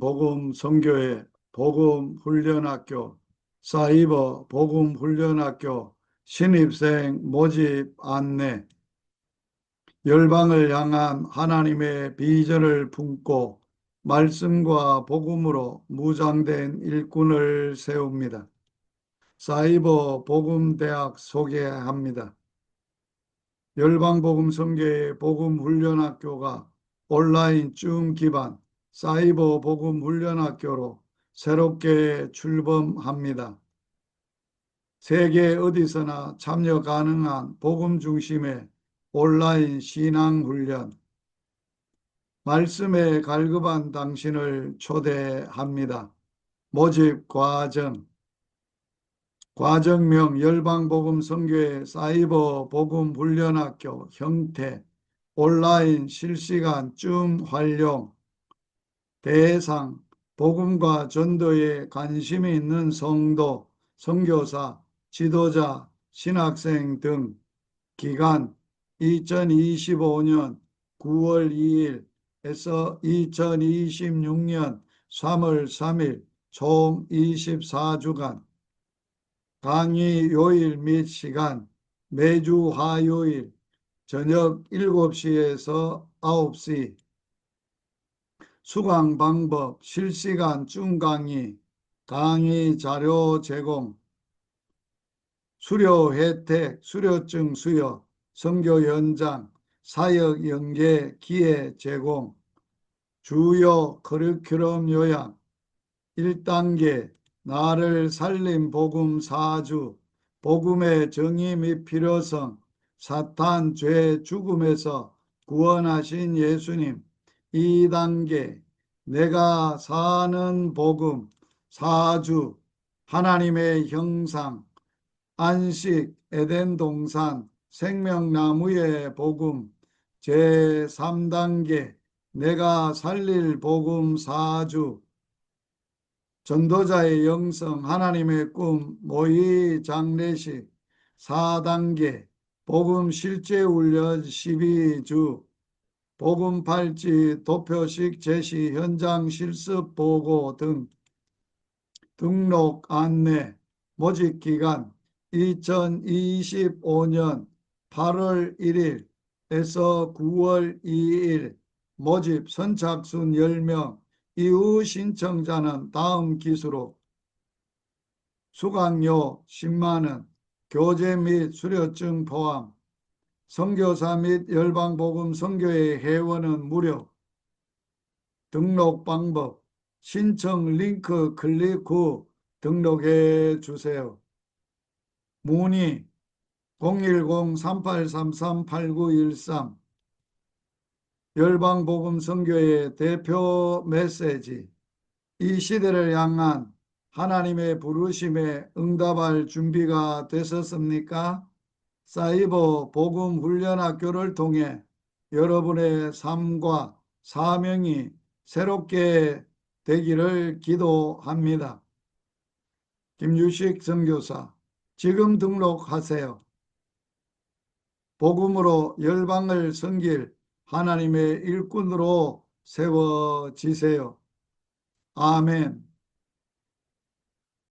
복음 선교회 복음 훈련학교 사이버 복음 훈련학교 신입생 모집 안내 열방을 향한 하나님의 비전을 품고 말씀과 복음으로 무장된 일꾼을 세웁니다. 사이버 복음대학 소개합니다. 열방복음 선교회 복음 훈련학교가 온라인 줌 기반 사이버 복음 훈련학교로 새롭게 출범합니다. 세계 어디서나 참여 가능한 복음 중심의 온라인 신앙 훈련 말씀에 갈급한 당신을 초대합니다. 모집 과정 과정명 열방복음 선교회 사이버 복음 훈련학교 형태 온라인 실시간 줌 활용 대상, 복음과 전도에 관심이 있는 성도, 선교사, 지도자, 신학생 등 기간 2025년 9월 2일에서 2026년 3월 3일 총 24주간 강의 요일 및 시간 매주 화요일 저녁 7시에서 9시 수강 방법, 실시간 중 강의, 강의 자료 제공, 수료 혜택, 수료증 수여, 선교 연장, 사역 연계 기회 제공, 주요 커리큘럼 요약, 1단계 나를 살림 복음 사주, 복음의 정의 및 필요성, 사탄 죄 죽음에서 구원하신 예수님, 2단계 내가 사는 복음 사주 하나님의 형상 안식 에덴 동산 생명나무의 복음 제3단계 내가 살릴 복음 사주 전도자의 영성 하나님의 꿈 모의 장례식 4단계 복음 실제 훈련 12주 복음 팔찌, 도표식 제시, 현장 실습 보고 등 등록 안내, 모집 기간 2025년 8월 1일에서 9월 2일 모집 선착순 10명 이후 신청자는 다음 기수로 수강료 10만원, 교재 및 수료증 포함 선교사 및 열방복음 선교의 회원은 무료. 등록 방법 신청 링크 클릭 후 등록해 주세요. 문의 010-3833-8913 열방복음 선교의 대표 메시지 이 시대를 향한 하나님의 부르심에 응답할 준비가 되셨습니까? 사이버 복음 훈련 학교를 통해 여러분의 삶과 사명이 새롭게 되기를 기도합니다. 김유식 선교사 지금 등록하세요. 복음으로 열방을 섬길 하나님의 일꾼으로 세워지세요. 아멘.